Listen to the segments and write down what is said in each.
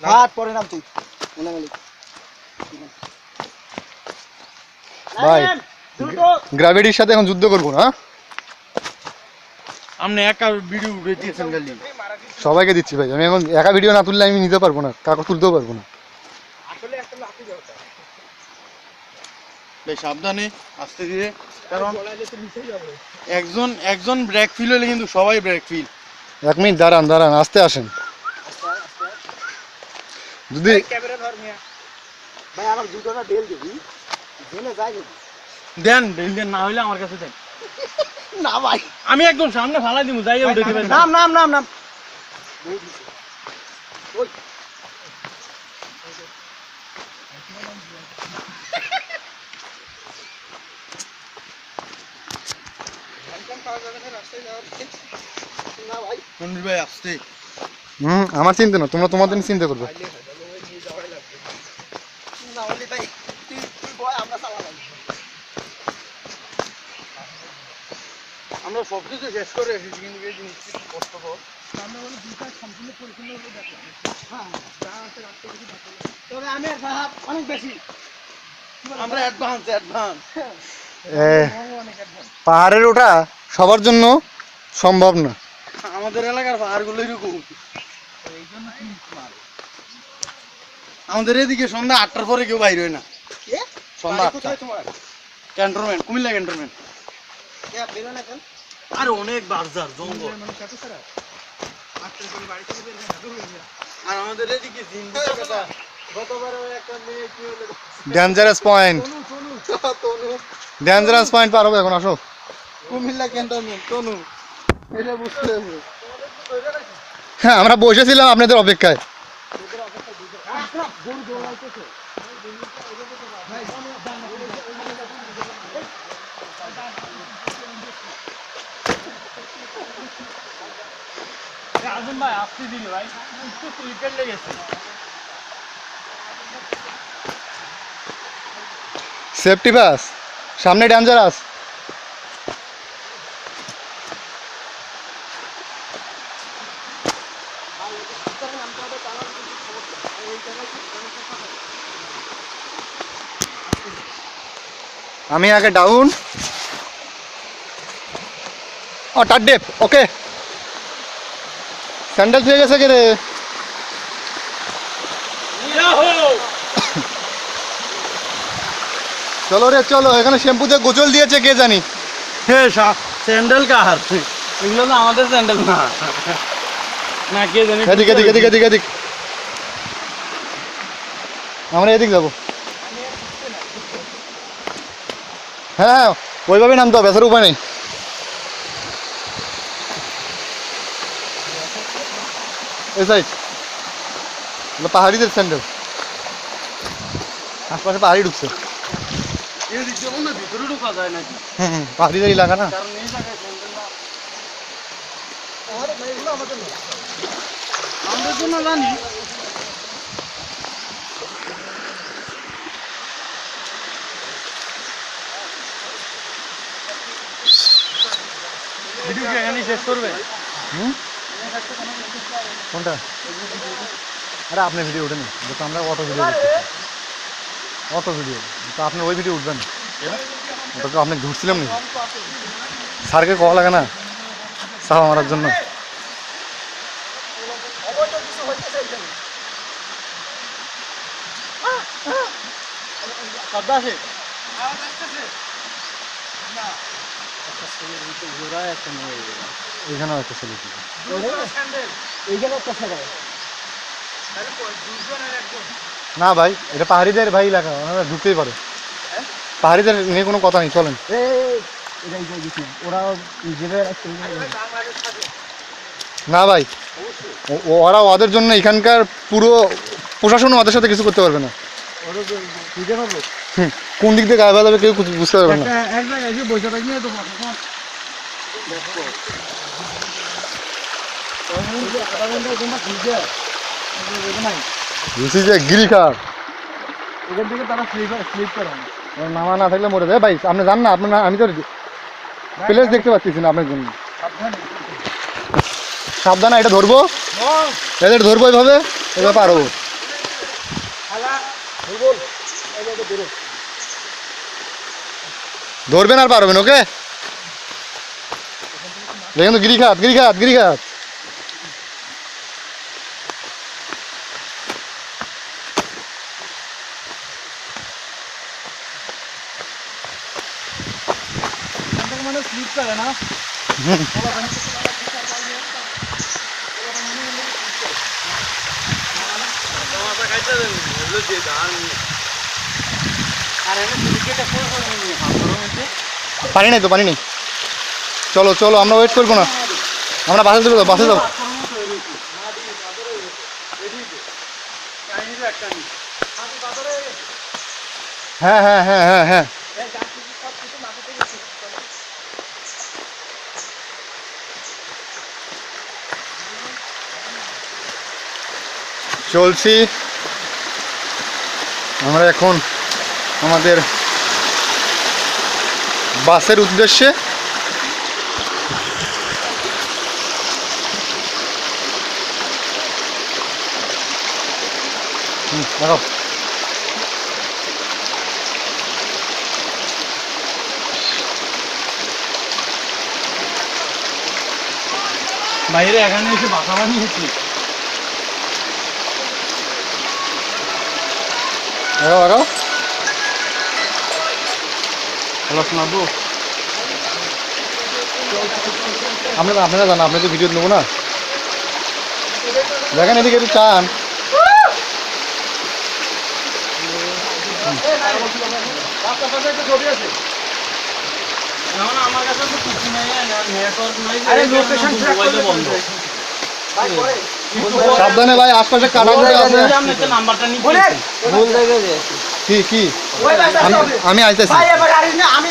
হাত পরে নাম তুই। ভাই গ্র্যাভিটির সাথে এখন যুদ্ধ করব না আপনি একা ভিডিও দিয়েছেন খালি। সবাইকে দিচ্ছি ভাই আমি এখন একা ভিডিও না তুললে আমি নিতে পারব না কাকু তুলতেও পারব না। বেশ সাবধানে আস্তে ধীরে কারণ একজন একজন ব্রেক ফিল হলে কিন্তু সবাই ব্রেক ফিল এক মিনিট দাঁড়ান দাঁড়ান আসতে আসেন। যদি ক্যামেরা ধর মিয়া। ভাই আমার জুতোটা ঢেল দিবি। জেনে যাই দিবি দেন দেন দেন না হইলে আমার কাছে দেন। না ভাই। আমি একদম সামনে ফালাই দিব যাই নাম নাম নাম নাম না ভাই মন্দির ভাই আসতে। হুম আমার চিন্তা না তোমরা তোমাদের চিন্তা করবে না হলে ভাই তুই তুই বয় আমরা চালাবো আমরা সব কিছু শেষ করে এসেছি কিন্তু এই জিনিসটি একটু কষ্টকর তবে আমি সাহাব অনেক বেশি। আমরা অ্যাডভান্স অ্যাডভান্স পাহাড়ের ওঠা সবার জন্য সম্ভব না। আমাদের এলাকার পাহাড়গুলো এরকম। আমাদের এদিকে সন্ধ্যা আটটার পরে কেউ বাইর হয় না। কে সন্ধ্যা আটটা। কোথায় তোমার? Cantonment Comilla cantonment. কে বেরো না কেন আরে অনেক বাজার জঙ্গল। হয় হয়ে আর আমাদের এদিকে ডেঞ্জারাস পয়েন্ট ডেঞ্জারাস পয়েন্ট পার হবে এখন আসো। কুমিল্লা ক্যান্টনমেন্ট তনু। এটা বুঝতে হবে। হ্যাঁ আমরা বসেছিলাম আপনাদের অপেক্ষায়। ভাই আসতে ভাই একটু লেগেছে সেফটি বাস সামনে ডেঞ্জারাস আমি আগে ডাউন ও টাড্ডেপ ওকে স্যান্ডেল ধুয়ে গেছে কে রে? চলো রে চলো এখানে শ্যাম্পুতে গোচল দিয়েছে কে জানি। হে স্যান্ডেল কার? এগুলো তো আমাদের স্যান্ডেল না। না কে জানি এদিক এদিক এদিক এদিক এদিক। আমরা এদিক যাব। হ্যাঁ হ্যাঁ ওইভাবে নামতে হবে বেসার উপায় নেই। এই সাইড। পাহাড়িদের স্যান্ডেল। আশপাশে পাহাড়ি ঢুকছে। হয় ভিতরে ঢোকা যায় নাকি? হুম হুম পাহাড়িদের এলাকা না? না। আমাদের জন্য জানি। ভিডিও কি এখানেই শেষ করবে। হুম? কোনটা? আরে আপনি ভিডিও উঠেন। তো আমরা অটো ভিডিও অটো ভিডিও তো আপনি ওই ভিডিও উঠবেন। ওটা তো আপনি ঘুরছিলাম নাকি? স্যারকে কল লাগে না। সাহা মারার জন্য। হইতেছে এখানে একটা ছেলে ছিল। এইখানে একটা না ভাই এটা পাহাড়িদের ভাই এলাকা ওনারা ঢুকতেই পারে। পাহাড়িদের নিয়ে কোনো কথা নেই চলেন। ওরা না ভাই ওরা ওদের জন্য এখানকার পুরো প্রশাসন ওদের সাথে কিছু করতে পারবে না। কোন দিক দিয়ে গায়ে বাজাবে কেউ বুঝতে পারবে না। থাকি না এখান থেকে তারা স্লিপ স্লিপ করে থাকলে মরে যায়। ভাই আপনি জান না আপনার আমি তো প্লেস দেখতে পাচ্ছি না আপনার জন্য। সাবধানে। এটা ধরবো। এদের ধরবো এইভাবে এবার পারব ধরবেন আর পারবেন ওকে? দেখেন তো গিরিখাত গিরিখাত গিরিখাত মানে স্লিপ করে না হুম। পানি নেই তো পানি নেই চলো চলো, আমরা ওয়েট করব না। আমরা বাসে চলে যাব বাসে যাব। হ্যাঁ হ্যাঁ হ্যাঁ হ্যাঁ হ্যাঁ। চলছি। আমরা এখন আমাদের বাসের উদ্দেশ্যে দেখাও বাইরে এখানে এসে বাসা বানিয়েছি। দেখাও দেখাও হ্যালো শোনাবো আপনারা জান আপনি তো ভিডিও নেব না। দেখেন এদিকে একটু চান রাস্তার পাশে একটা ছবি আছে এখন আমার কাছে তো কিছু নাই নেটওয়ার্ক নাই আরে লোকেশন ট্র্যাক মোবাইলে করলে বন্ধ ভাই পরে সাবধানে ভাই আশপাশে কাটাকুটি আছে। কি কি? আমি আইতেছি। আমি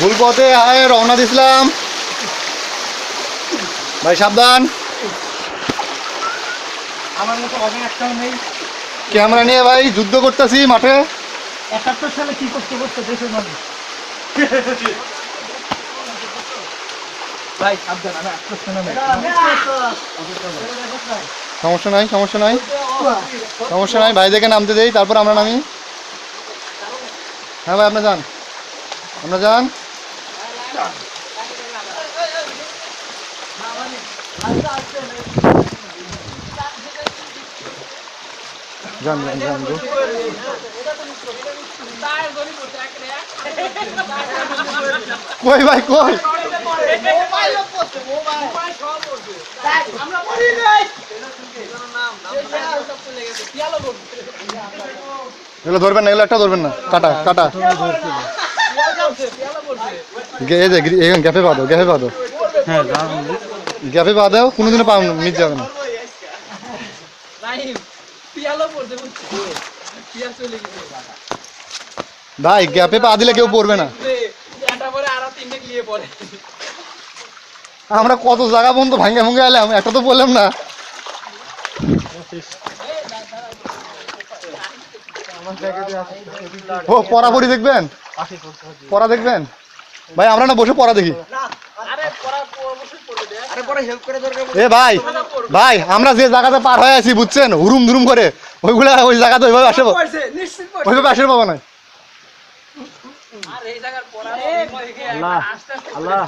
ভুল পথে আয় রওনা দিছিলাম। ভাই সাবধান। আমার মতো একটাও নেই। ক্যামেরা নিয়ে ভাই যুদ্ধ করতেছি মাঠে। একাত্তর সালে কি করতে করতে দেশের মানুষ? ভাই সাবধান আমি সমস্যা নাই সমস্যা নাই। সমস্যা নাই ভাই দেখে নামতে দেই তারপর আমরা নামি। হ্যাঁ ভাই আপনি যান। আপনার যান। যান যান যান যান। কই ভাই কই? এগুলো ধরবেন না এগুলো একটা ধরবেন না। কাটা কাটা গে- এই যে গ্যাপে পা দাও গ্যাপে পা দাও হ্যাঁ গ্যাপে পা দাও কোনোদিনও পা মিট যাবে না। ভাই গ্যাপে পা দিলে কেউ পড়বে না। আমরা কত জায়গা পর্যন্ত ভাঙ্গে ভুঙ্গে এলাম একটা তো বললাম না। ও পড়াপড়ি দেখবেন? পড়া দেখবেন? ভাই আমরা না বসে পড়া দেখি। এ ভাই ভাই আমরা যে জায়গাতে পার হয়ে আছি বুঝছেন? হুরুম ধুরুম করে। ওইগুলা ওই জায়গাতে ওইভাবে আসে পড়ছে নিশ্চিত পড়ছে। ওইভাবে আসে পাবো না আল্লাহ আল্লাহ